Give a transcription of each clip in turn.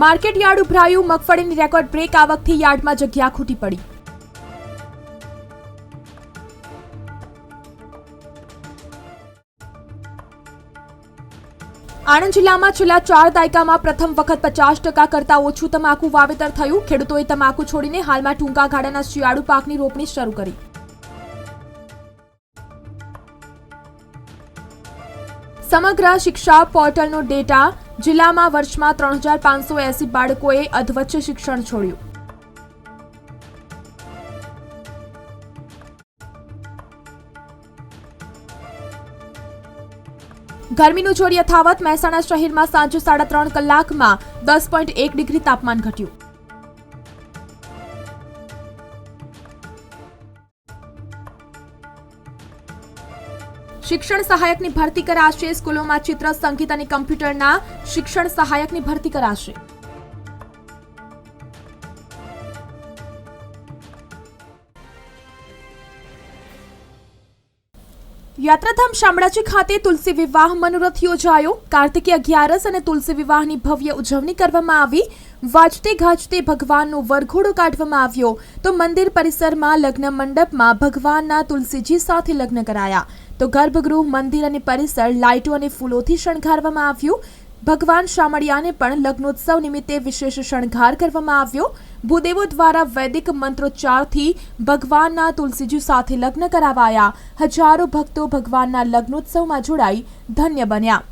Market yard ઉભરાયું. મગફળીની record break આવકથી યાર્ડમાં જગ્યા ખૂટી પડી. આણંદ જિલ્લામાં છેલ્લા ચાર દાયકામાં પ્રથમ વખત પચાસ ટકા કરતાં ઓછું તમાકુ વાવેતર થયું. ખેડૂતોએ તમાકુ છોડીને હાલમાં ટૂંકા ગાળાના શિયાળુ પાકની રોપણી શરૂ કરી. સમગ્ર શિક્ષા પોર્ટલનો ડેટા જિલ્લામાં વર્ષમાં ત્રણ હજાર પાંચસો એસી બાળકોએ અધવચ્ચે શિક્ષણ છોડ્યું. ગરમીનું જોર યથાવત, મહેસાણા શહેરમાં સાંજે સાડા ત્રણ કલાકમાં દસ પોઈન્ટ એક ડિગ્રી તાપમાન ઘટ્યું. શિક્ષણ સહાયકની ભરતી કરાશે. સ્કૂલોમાં ચિત્ર, સંગીત અને કમ્પ્યુટરના શિક્ષણ સહાયકની ભરતી કરાશે. યાત્રાધામ શામળાજી ખાતે તુલસી વિવાહ મનોરથ યોજાયો. કાર્તિકી અગિયારસ અને તુલસી વિવાહની ભવ્ય ઉજવણી કરવામાં આવી. વાજતે ગાજતે ભગવાનનો વરઘોડો કાઢવામાં આવ્યો. તો મંદિર પરિસરમાં લગ્ન મંડપમાં ભગવાનના તુલસીજી સાથે લગ્ન કરાયા. તો ગર્ભગૃહ, મંદિર અને પરિસર લાઇટો અને ફૂલોથી શણગારવામાં આવ્યું. ભગવાન શામળિયાને પણ લગ્નોત્સવ નિમિત્તે વિશેષ શણગાર કરવામાં આવ્યો. ભૂદેવો દ્વારા વૈદિક મંત્રોચ્ચારથી ભગવાનના તુલસીજી સાથે લગ્ન કરાવાયા. હજારો ભક્તો ભગવાનના લગ્નોત્સવમાં જોડાઈ ધન્ય બન્યા.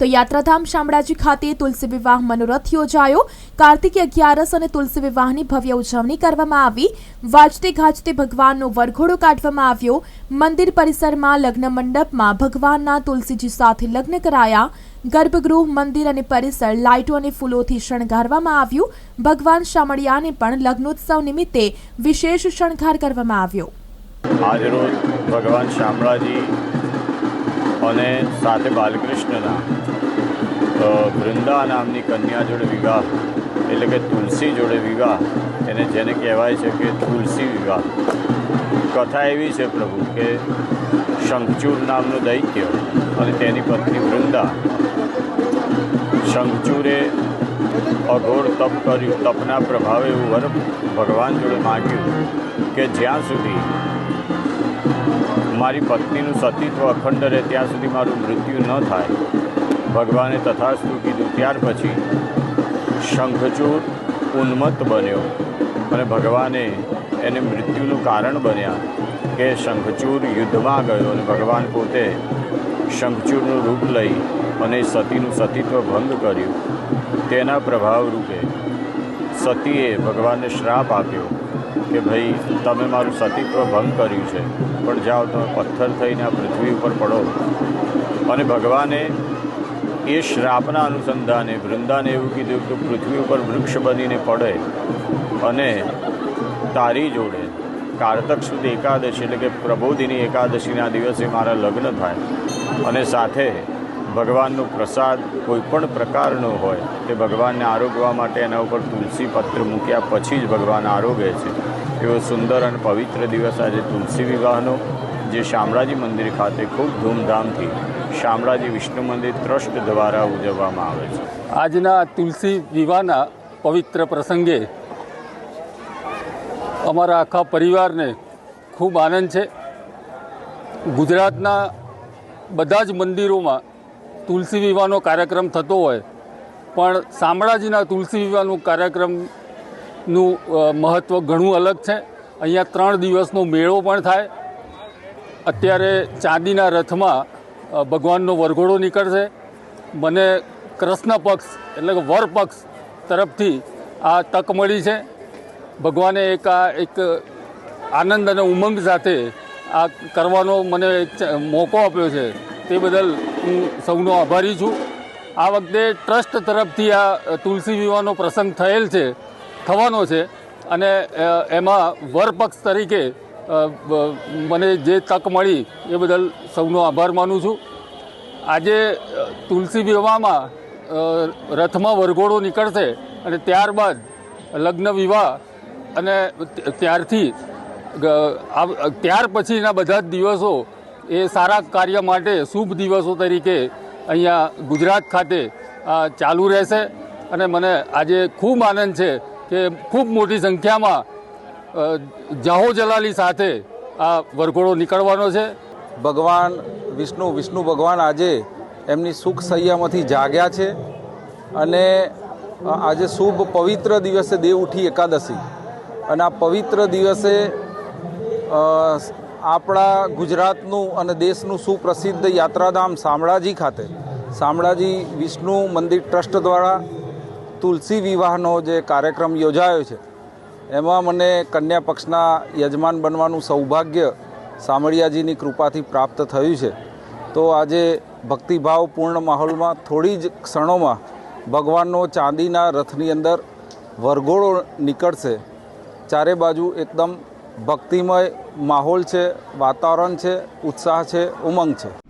તો યાત્રાધામ શામળાજી ખાતે તુલસી વિવાહ મનોરથ યોજાયો. કાર્તિકી અગિયારસ અને તુલસી વિવાહની ભવ્ય ઉજવણી કરવામાં આવી. વાજતે ગાજતે ભગવાનનો વરઘોડો કાઢવામાં આવ્યો. મંદિર પરિસરમાં લગ્ન મંડપમાં ભગવાનના તુલસીજી સાથે લગ્ન કરાયા. ગર્ભગૃહ, મંદિર અને પરિસર લાઇટો અને ફૂલોથી શણગારવામાં આવ્યું. ભગવાન શામળિયાને પણ લગ્નોત્સવ નિમિત્તે વિશેષ શણગાર કરવામાં આવ્યો. આજરોજ ભગવાન શામળાજી અને સાથે બાલકૃષ્ણના વૃંદા નામની કન્યા જોડે વિવાહ, એટલે કે તુલસી જોડે વિવાહ, એને જેને કહેવાય છે કે તુલસી વિવાહ. કથા એવી છે પ્રભુ કે શંખચૂર નામનો દૈત્ય અને તેની પત્ની વૃંદા. શંખચૂરે અઘોર તપ કર્યું, તપના પ્રભાવે એવું વર ભગવાન જોડે માગ્યું કે જ્યાં સુધી મારી પત્નીનું સતીત્વ અખંડ રહે, ત્યાં સુધી મારું મૃત્યુ ન થાય. ભગવાને તથાસ્તુ કીધું. ત્યાર પછી શંખચૂર ઉન્મત્ત બન્યો અને ભગવાને એને મૃત્યુનું કારણ બન્યા કે શંખચૂર યુદ્ધમાં ગયો અને ભગવાન પોતે શંખચૂરનું રૂપ લઈ અને સતીનું સતીત્વ ભંગ કર્યું. તેના પ્રભાવ રૂપે સતીએ ભગવાનને શ્રાપ આપ્યો કે ભાઈ, તમે મારું સતીત્વ ભંગ કર્યું છે, પણ જાઓ તમે પથ્થર થઈને આ પૃથ્વી ઉપર પડો. અને ભગવાને એ શ્રાપના અનુસંધાને વૃંદાને એવું કીધું કે પૃથ્વી ઉપર વૃક્ષ બનીને પડે અને તારી જોડે. કારતક સુધી એકાદશી એટલે કે પ્રબોધિની એકાદશીના દિવસે મારા લગ્ન થાય અને સાથે ભગવાનનો પ્રસાદ કોઈ પણ પ્રકારનો હોય તે ભગવાનને આરોગવા માટે એના ઉપર તુલસી પત્ર મૂક્યા પછી જ ભગવાન આરોગે છે. એવો સુંદર અને પવિત્ર દિવસ આજે તુલસી વિવાહનો, જે શામળાજી મંદિર ખાતે ખૂબ ધૂમધામથી શામળાજી વિષ્ણુ મંદિર ટ્રસ્ટ દ્વારા ઉજવવામાં આવે છે. આજના તુલસી વિવાહના પવિત્ર પ્રસંગે અમારા આખા પરિવારને ખૂબ આનંદ છે. ગુજરાતના બધા જ મંદિરોમાં તુલસી વિવાહનો કાર્યક્રમ થતો હોય, પણ શામળાજીના તુલસી વિવાહનું કાર્યક્રમનું મહત્ત્વ ઘણું અલગ છે. અહીંયા ત્રણ દિવસનો મેળો પણ થાય. અત્યારે ચાંદીના રથમાં ભગવાનનો વરઘોડો નીકળશે. મને કૃષ્ણ પક્ષ એટલે કે વર પક્ષ તરફથી આ તક મળી છે. ભગવાને એક આ એક આનંદ અને ઉમંગ સાથે આ કરવાનો મને એક મોકો આપ્યો છે. તે બદલ હું સૌનો આભારી છું. આ વખતે ટ્રસ્ટ તરફથી આ તુલસી વિવાહનો પ્રસંગ થયેલ છે, થવાનો છે. અને એમાં વરપક્ષ તરીકે મને જે તક મળી એ બદલ સૌનો આભાર માનું છું. આજે તુલસી વિવાહમાં રથમાં વરઘોડો નીકળશે અને ત્યારબાદ લગ્ન વિવાહ અને ત્યારથી ત્યાર પછીના બધા જ દિવસો એ સારા કાર્ય માટે શુભ દિવસો તરીકે અહીંયા ગુજરાત ખાતે ચાલુ રહેશે. અને મને આજે ખૂબ આનંદ છે કે ખૂબ મોટી સંખ્યામાં જાહો જલાલી સાથે આ વરઘોડો નીકળવાનો છે. ભગવાન વિષ્ણુ વિષ્ણુ ભગવાન આજે એમની સુખ સૈયામાંથી જાગ્યા છે અને આજે શુભ પવિત્ર દિવસે દેવ ઉઠી એકાદશી અને આ પવિત્ર દિવસે આપણા ગુજરાતનું અને દેશનું સુપ્રસિદ્ધ યાત્રાધામ શામળાજી ખાતે, શામળાજી વિષ્ણુ મંદિર ટ્રસ્ટ દ્વારા તુલસી વિવાહનો જે કાર્યક્રમ યોજાયો છે એમાં મને કન્યા પક્ષના યજમાન બનવાનું સૌભાગ્ય સામળિયાજીની કૃપાથી પ્રાપ્ત થયું છે. તો આજે ભક્તિભાવપૂર્ણ માહોલમાં થોડી જ ક્ષણોમાં ભગવાનનો ચાંદીના રથની અંદર વરઘોડો નીકળશે. ચારે બાજુ એકદમ ભક્તિમય માહોલ છે, વાતાવરણ છે, ઉત્સાહ છે, ઉમંગ છે.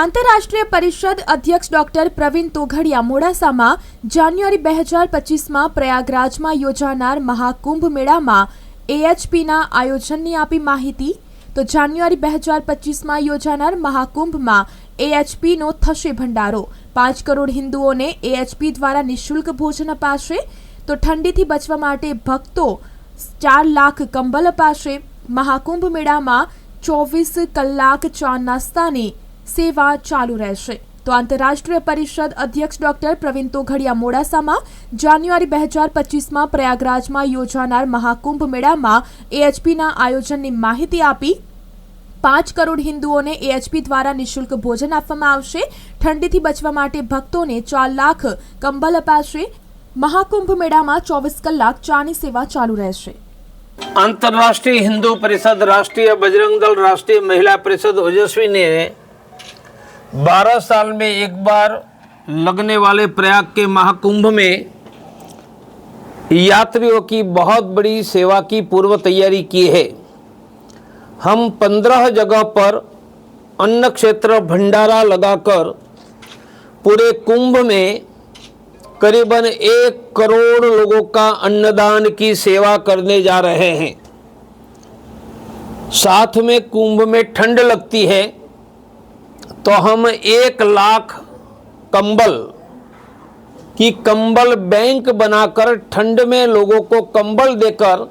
આંતરરાષ્ટ્રીય પરિષદ અધ્યક્ષ ડોક્ટર પ્રવીણ તોઘડિયા મોડાસામાં જાન્યુઆરી બે હજાર પચીસમાં પ્રયાગરાજમાં યોજાનાર મહાકુંભ મેળામાં એએચપીના આયોજનની આપી માહિતી. તો જાન્યુઆરી બે હજાર પચીસમાં યોજાનાર મહાકુંભમાં એએચપીનો થશે ભંડારો. પાંચ કરોડ હિન્દુઓને એએચપી દ્વારા નિઃશુલ્ક ભોજન અપાશે. તો ઠંડીથી બચવા માટે ભક્તો ચાર લાખ કંબલ અપાશે. મહાકુંભ મેળામાં ચોવીસ કલાક ચા નાસ્તાની સેવા ચાલુ રહેશે. તો આંતરરાષ્ટ્રીય પરિષદ અધ્યક્ષ ડોક્ટર પ્રવીણ તોઘડિયા મોડાસામાં જાન્યુઆરી બે હજાર પચીસમાં પ્રયાગરાજમાં યોજાનાર મહાકુંભ મેળામાં એએચપીના આયોજનની માહિતી આપી પાંચ કરોડ હિન્દુઓને એએચપી દ્વારા નિઃશુલ્ક ભોજન આપવામાં આવશે. ઠંડીથી બચવા માટે ભક્તોને ચાર લાખ કંબલ અપાશે. મહાકુંભ મેળામાં ચોવીસ કલાક ચાની સેવા ચાલુ રહેશે. આંતરરાષ્ટ્રીય હિન્દુ પરિષદ, રાષ્ટ્રીય બજરંગ દળ રાષ્ટ્રીય મહિલા પરિષદ ઓજસ્વીને 12 साल में एक बार लगने वाले प्रयाग के महाकुंभ में यात्रियों की बहुत बड़ी सेवा की पूर्व तैयारी की है। हम 15 जगह पर अन्न क्षेत्र भंडारा लगाकर पूरे कुंभ में करीबन एक करोड़ लोगों का अन्नदान की सेवा करने जा रहे हैं। साथ में कुंभ में ठंड लगती है तो हम एक लाख कंबल की कंबल बैंक बनाकर ठंड में लोगों को कंबल देकर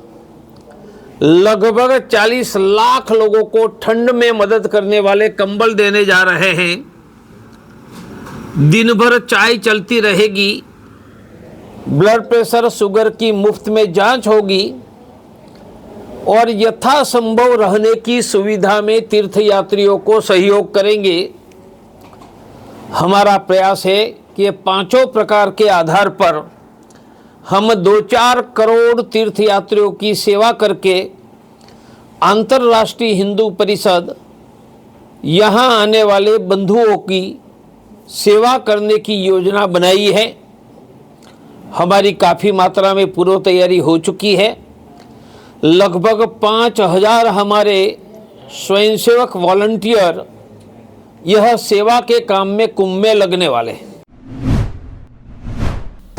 लगभग 40 लाख लोगों को ठंड में मदद करने वाले कंबल देने जा रहे हैं। दिन भर चाय चलती रहेगी, ब्लड प्रेशर, शुगर की मुफ़्त में जाँच होगी और यथासंभव रहने की सुविधा में तीर्थयात्रियों को सहयोग करेंगे। हमारा प्रयास है कि पाँचों प्रकार के आधार पर हम दो चार करोड़ तीर्थयात्रियों की सेवा करके अंतर्राष्ट्रीय हिंदू परिषद, यहाँ आने वाले बंधुओं की सेवा करने की योजना बनाई है। हमारी काफ़ी मात्रा में पूर्व तैयारी हो चुकी है। लगभग पाँच हजार हमारे स्वयंसेवक वॉलंटियर यह सेवा के काम में कुंभ में लगने वाले हैं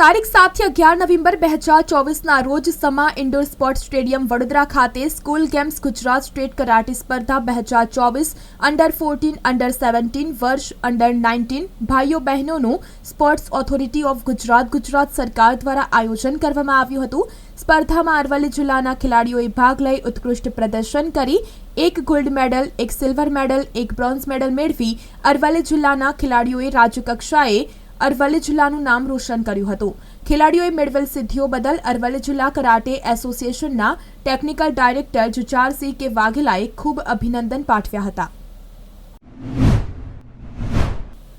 તારીખ સાતથી અગિયાર નવેમ્બર બે હજાર ચોવીસના રોજ Sama indoor sports stadium Vadodara ખાતે school games Gujarat state karate સ્પર્ધા બે હજાર ચોવીસ અંડર ફોર્ટીન, અંડર સેવન્ટીન વર્ષ અંડર નાઇન્ટીન ભાઈઓ બહેનોનું sports authority of Gujarat Gujarat સરકાર દ્વારા આયોજન કરવામાં આવ્યું હતું. સ્પર્ધામાં અરવલ્લી જિલ્લાના ખેલાડીઓએ ભાગ લઈ ઉત્કૃષ્ટ પ્રદર્શન કરી. એક ગોલ્ડ મેડલ, એક સિલ્વર મેડલ, એક બ્રોન્ઝ મેડલ મેળવી અરવલ્લી જિલ્લાના ખેલાડીઓએ રાજ્યકક્ષાએ અરવલ્લી જિલ્લાનું નામ રોશન કર્યું હતું. ખેલાડીઓએ મેળવેલ સિદ્ધિઓ બદલ અરવલ્લી જિલ્લા કરાટે એસોસિએશનના ટેકનિકલ ડાયરેક્ટર જુચારસિંહ કે વાઘેલાએ ખૂબ અભિનંદન પાઠવ્યા હતા.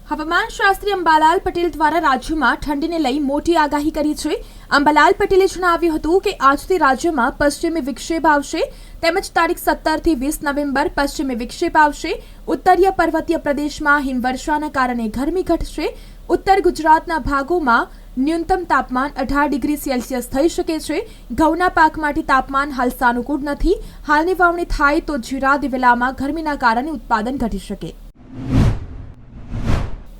હવામાન શાસ્ત્રી અંબાલાલ પટેલ દ્વારા રાજ્યમાં ઠંડીને લઈ મોટી આગાહી કરી છે. અંબાલાલ પટેલે જણાવ્યું હતું કે આજથી રાજ્યમાં પશ્ચિમી વિક્ષેપ આવશે, તેમજ તારીખ સત્તરથી વીસ નવેમ્બર પશ્ચિમી વિક્ષેપ આવશે. ઉત્તરીય પર્વતીય પ્રદેશમાં હિમવર્ષાના કારણે ગરમી ઘટશે. ઉત્તર ગુજરાતના ભાગોમાં ન્યૂનતમ તાપમાન અઢાર ડિગ્રી સેલ્સિયસ થઈ શકે છે. ઘઉંના પાક માટે તાપમાન હાલ સાનુકૂળ નથી. હાલની વાવણી થાય તો જીરા દિવેલામાં ગરમીના કારણે ઉત્પાદન ઘટી શકે.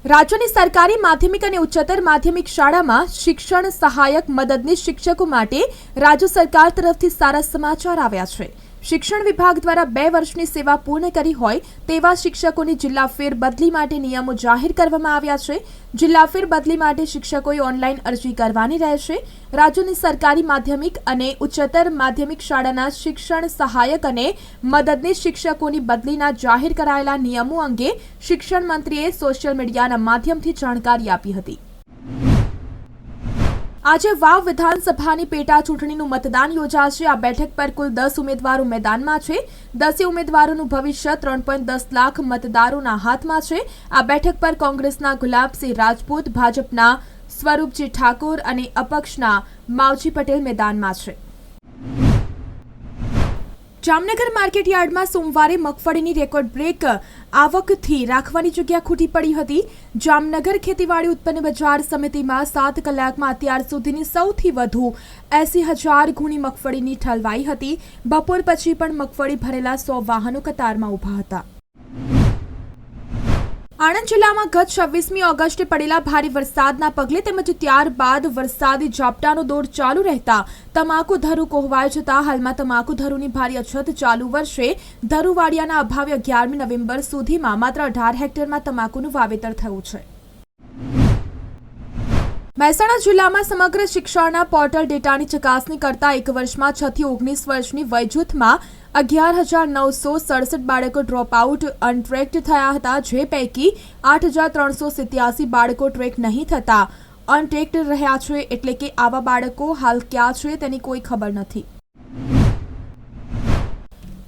રાજ્યની સરકારી માધ્યમિક અને ઉચ્ચતર માધ્યમિક શાળામાં શિક્ષણ સહાયક મદદની શિક્ષકો માટે રાજ્ય સરકાર તરફથી સારા સમાચાર આવ્યા છે. શિક્ષણ વિભાગ દ્વારા બે વર્ષની સેવા પૂર્ણ કરી હોય તેવા શિક્ષકોની જિલ્લા ફેરબદલી માટે નિયમો જાહેર કરવામાં આવ્યા છે. જિલ્લા ફેરબદલી માટે શિક્ષકોએ ઓનલાઈન અરજી કરવાની રહેશે. રાજ્યની સરકારી માધ્યમિક અને ઉચ્ચતર માધ્યમિક શાળાના શિક્ષણ સહાયક અને મદદનીશ શિક્ષકોની બદલીના જાહેર કરાયેલા નિયમો અંગે શિક્ષણ મંત્રીએ સોશિયલ મીડિયાના માધ્યમથી જાણકારી આપી હતી. આજે વાવ વિધાનસભાની પેટા ચૂંટણીનું મતદાન યોજાશે. આ બેઠક પર કુલ દસ ઉમેદવારો મેદાનમાં છે. દસે ઉમેદવારોનું ભવિષ્ય ત્રણ પોઈન્ટ દસ લાખ મતદારોના હાથમાં છે. આ બેઠક પર કોંગ્રેસના ગુલાબસિંહ રાજપૂત, ભાજપના સ્વરૂપજી ઠાકોર અને અપક્ષના માવજી પટેલ મેદાનમાં છે. જામનગર માર્કેટ યાર્ડમાં સોમવારે મગફળીની રેકોર્ડ બ્રેક આવકથી રાખવાની જગ્યા ખૂટી પડી હતી. જામનગર ખેતીવાડી ઉત્પન્ન બજાર સમિતિમાં સાત કલાકમાં અત્યાર સુધીની સૌથી વધુ એસી હજાર ગુણી મગફળીની ઠલવાઈ હતી. બપોર પછી પણ મગફળી ભરેલા સો વાહનો કતારમાં ઊભા હતા. આણંદ જિલ્લામાં ગત છવ્વીસમી ઓગસ્ટે પડેલા ભારે વરસાદના પગલે તેમજ ત્યારબાદ વરસાદી ઝાપટાનો દોર ચાલુ રહેતા તમાકુ ધરું કોહવાઈ જતા હાલમાં તમાકુ ધરુની ભારે અછત ચાલુ વર્ષે ધરુવાડિયાના અભાવે અગિયારમી નવેમ્બર સુધીમાં માત્ર અઢાર હેક્ટરમાં તમાકુનું વાવેતર થયું છે. મહેસાણા જિલ્લામાં સમગ્ર શિક્ષણના પોર્ટલ ડેટાની ચકાસણી કરતા એક વર્ષમાં છથી ઓગણીસ વર્ષની વય જૂથમાં અગિયાર હજાર નવસો સડસઠ બાળકો ડ્રોપ આઉટ અનટ્રેક્ડ થયા હતા, જે પૈકી આઠ હજાર ત્રણસો સિત્યાસી બાળકો ટ્રેક નહીં થતા. અનટ્રેક્ડ રહ્યા છે એટલે કે આવા બાળકો હાલ ક્યાં છે તેની કોઈ ખબર નથી.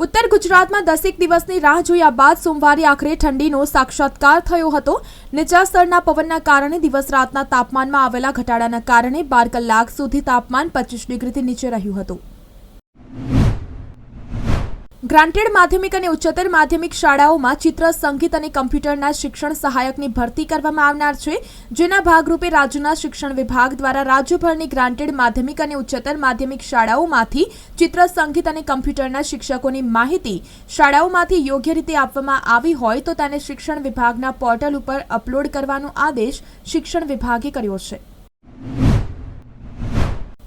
ઉત્તર ગુજરાતમાં દસેક દિવસની રાહ જોયા બાદ સોમવારે આખરે ઠંડીનો સાક્ષાત્કાર થયો હતો. નીચા સ્તરના પવનના કારણે દિવસ રાતના તાપમાનમાં આવેલા ઘટાડાના કારણે બાર કલાક સુધી તાપમાન પચીસ ડિગ્રીથી નીચે રહ્યું હતું. ગ્રાન્ટેડ માધ્યમિક અને ઉચ્ચતર માધ્યમિક શાળાઓમાં ચિત્ર, સંગીત અને કમ્પ્યુટરના શિક્ષણ સહાયકની ભરતી કરવામાં આવનાર છે, જેના ભાગરૂપે રાજ્યના શિક્ષણ વિભાગ દ્વારા રાજ્યભરની ગ્રાન્ટેડ માધ્યમિક અને ઉચ્ચતર માધ્યમિક શાળાઓમાંથી ચિત્ર, સંગીત અને કમ્પ્યુટરના શિક્ષકોની માહિતી શાળાઓમાંથી યોગ્ય રીતે આપવામાં આવી હોય તો તેને શિક્ષણ વિભાગના પોર્ટલ ઉપર અપલોડ કરવાનો આદેશ શિક્ષણ વિભાગે કર્યો છે.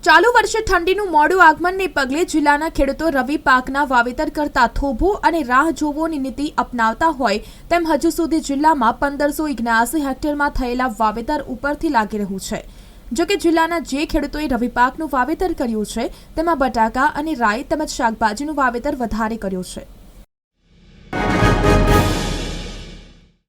ચાલુ વર્ષે ઠંડીનું મોડું આગમનને પગલે જિલ્લાના ખેડૂતો રવિ પાકના વાવેતર કરતા થોભો અને રાહ જોવોની નીતિ અપનાવતા હોય તેમ હજુ સુધી જિલ્લામાં પંદરસો ઇગ્નાસી હેક્ટરમાં થયેલા વાવેતર ઉપરથી લાગી રહ્યું છે. જોકે જિલ્લાના જે ખેડૂતોએ રવિ પાકનું વાવેતર કર્યું છે, તેમાં બટાકા અને રાઈ તેમજ શાકભાજીનું વાવેતર વધારે કર્યું છે.